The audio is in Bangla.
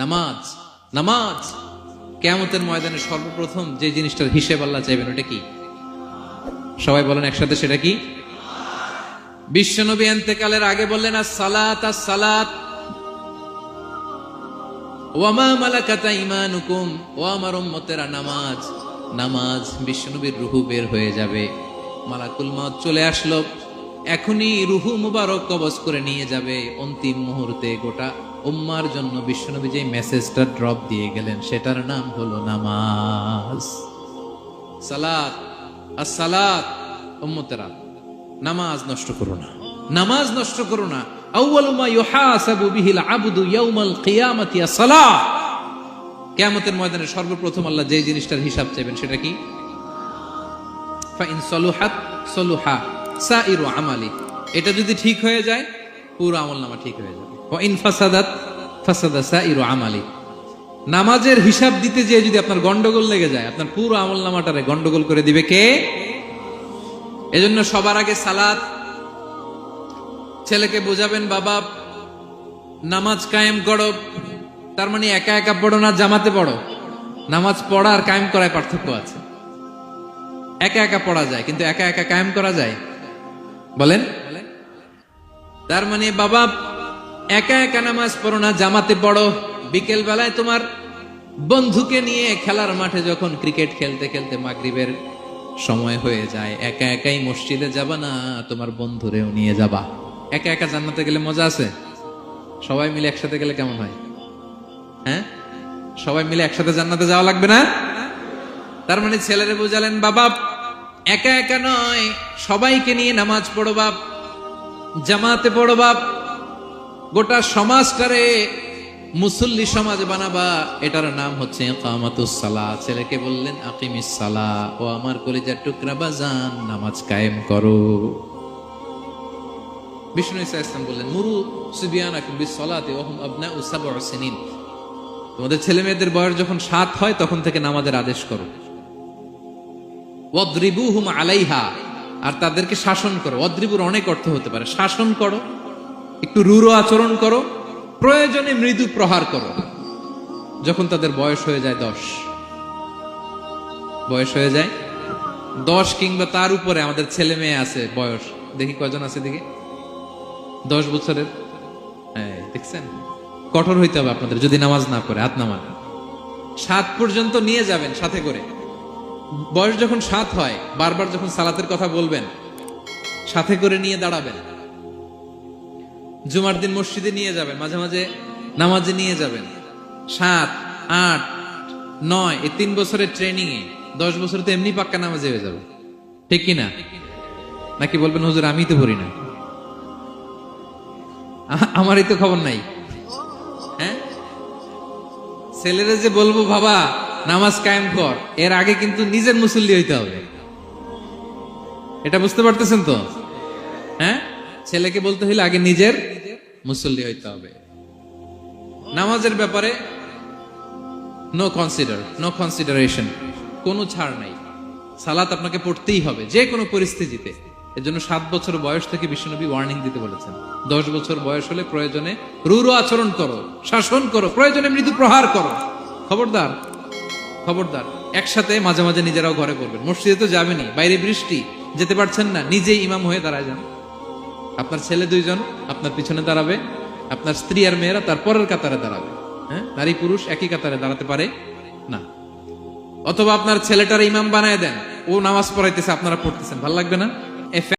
নামাজ নামাজ। কেয়ামতের ময়দানে সর্বপ্রথম যে জিনিসটার হিসেব আল্লাহ চাইবেন, ওটা কি? সবাই বলেন একসাথে, সেটা কি? বিশ্বনবী এন্তেকালের আগে বললেন আর সালাত আর সালাত ওয়ামা নামাজ। নামাজ বিশ্বনবীর রুহু বের হয়ে যাবে। মালাকুল মত চলে আসলো। এখনই রুহু মুবারক কবজ করে নিয়ে যাবে। অন্তিম মুহূর্তে গোটা উম্মার জন্য বিশ্বনবী যে মেসেজটা ড্রপ দিয়ে গেলেন, সেটার নাম হলো নামাজ। সালাত আর উম্মতেরা, নামাজ নষ্ট করো না। নামাজ নষ্ট করো না। আউয়ালু মা ইউহাসাবু বিহিল আবদু ইয়াউমাল কিয়ামাতি আস-সালাহ কিয়ামতের ময়দানে সর্বপ্রথম আল্লাহ যে জিনিসটার হিসাব চাইবেন, সেটা কি? ফাইন সলুহাত সলুহা। সাইরু আমালি। এটা যদি ঠিক হয়ে যায়, পুরো আমলনামা ঠিক হয়ে যাবে। ওয়া ইন ফাসাদাত, ফাসাদা আমালি। নামাজের হিসাব দিতে যেয়ে যদি আপনার গন্ডগোল লেগে যায়, আপনার পুরো আমলনামাটারে গন্ডগোল করে দিবে কে? এজন্য সবার আগে সালাত। ছেলেকে বোঝাবেন, বাবা, নামাজ কায়েম করো। তার মানে একা একা পড়ো না, জামাতে পড়ো। নামাজ পড়া আর কায়েম করায় পার্থক্য আছে। একা একা পড়া যায়, কিন্তু একা একা কায়েম করা যায়? বলেন। তার মানে বাবা, একা একা নামাজ পড়ো না, জামাতে পড়ো। বিকেল বেলায় তোমার বন্ধুকে নিয়ে খেলার মাঠে যখন ক্রিকেট খেলতে খেলতে মাগরিবের সময় হয়ে যায়, একা একাই মসজিদে যাবা না, তোমার বন্ধুরেও নিয়ে যাবা। একা একা জান্নাতে গেলে মজা আছে? সবাই মিলে একসাথে গেলে কেমন হয়? হ্যাঁ? সবাই মিলে একসাথে জান্নাতে যাওয়া লাগবে না? তার মানে ছেলেরে বুঝালেন, বাবা একা একা নয়, সবাইকে নিয়ে নামাজ পড়ো বাপ, জামাতে পড়ো বাপ, গোটা সমাজটারে মুসল্লি সমাজ বানাবা, এটার নাম হচ্ছে কামাতুস সালা ছেলেকে বললেন, আকিমিস সালা ও আমার কলিজার টুকরা, বাজান, নামাজ কায়েম করো। বিষ্ণু ইসা ইসলাম বললেন, মুরু আবনাউ তোমাদের ছেলে মেয়েদের বয়স যখন সাত হয়, তখন থেকে নামাজের আদেশ করো। ওয়াদ্রিবুহুম আলাইহা, আর তাদেরকে শাসন করো। অদ্রিবুর অনেক অর্থ হতে পারে। শাসন করো, একটু রুরো আচরণ করো, প্রয়োজনে মৃদু প্রহার করো। যখন তাদের বয়স হয়ে যায় দশ। বয়স হয়ে যায় দশ কিংবা তার উপরে আমাদের ছেলে মেয়ে আছে বয়স। দেখি কয়জন আছে দেখি? দশ বছরের। হ্যাঁ দেখছেন? কঠোর হইতে হবে আপনাদের যদি নামাজ না পড়ে, হাত নামান। সাত পর্যন্ত নিয়ে যাবেন সাথে করে। বয়স যখন সাত হয়, বারবার যখন সালাতের কথা বলবেন, সাথে করে নিয়ে দাঁড়াবেন। জুমার দিন মসজিদে নিয়ে যাবেন, মাঝে মাঝে নামাজে নিয়ে যাবেন। সাত, আট, নয়, এই তিন বছরের ট্রেনিং এ দশ বছর তো এমনি পাক্কা নামাজে হয়ে যাবে। ঠিক কিনা নাকি বলবেন, হুজুর আমি তো পড়ি না। আমারই তো খবর নাই। হ্যাঁ? ছেলেরা যে বলব, বাবা নামাজ কায়েম কর। এর আগে কিন্তু নিজের মুসল্লি হইতে হবে। এটা বুঝতে পারতেছেন তো? হ্যাঁ? ছেলেকে বলতে হইলে আগে নিজের মুসল্লি হইতে হবে। নামাজের ব্যাপারে নো কনসিডার নো কনসিডারেশন কোনো ছাড় নাই। সালাত আপনাকে পড়তেই হবে, যে কোনো পরিস্থিতিতে। এর জন্য সাত বছর বয়স থেকে বিশ্বনবী ওয়ার্নিং দিতে বলেছেন। দশ বছর বয়স হলে প্রয়োজনে রুরু আচরণ করো, শাসন করো, প্রয়োজনে মৃদু প্রহার করো। খবরদার খবরদার, একসাথে মাঝে মাঝে নিজেরাও ঘরে করবেন। মসজিদে তো যাবেনি বাইরে বৃষ্টি, যেতে পারছেন না, নিজেই ইমাম হয়ে দাঁড়ায় যান। আপনার ছেলে দুইজন, আপনার পিছনে দাঁড়াবে, আপনার স্ত্রী আর মেয়েরা তার পরের কাতারে দাঁড়াবে। হ্যাঁ? নারী পুরুষ একই কাতারে দাঁড়াতে পারে? না। অথবা আপনার ছেলেটার ইমাম বানায় দেন, ও নামাজ পড়াইতেছে, আপনারা পড়তেছেন, ভালো লাগবে না?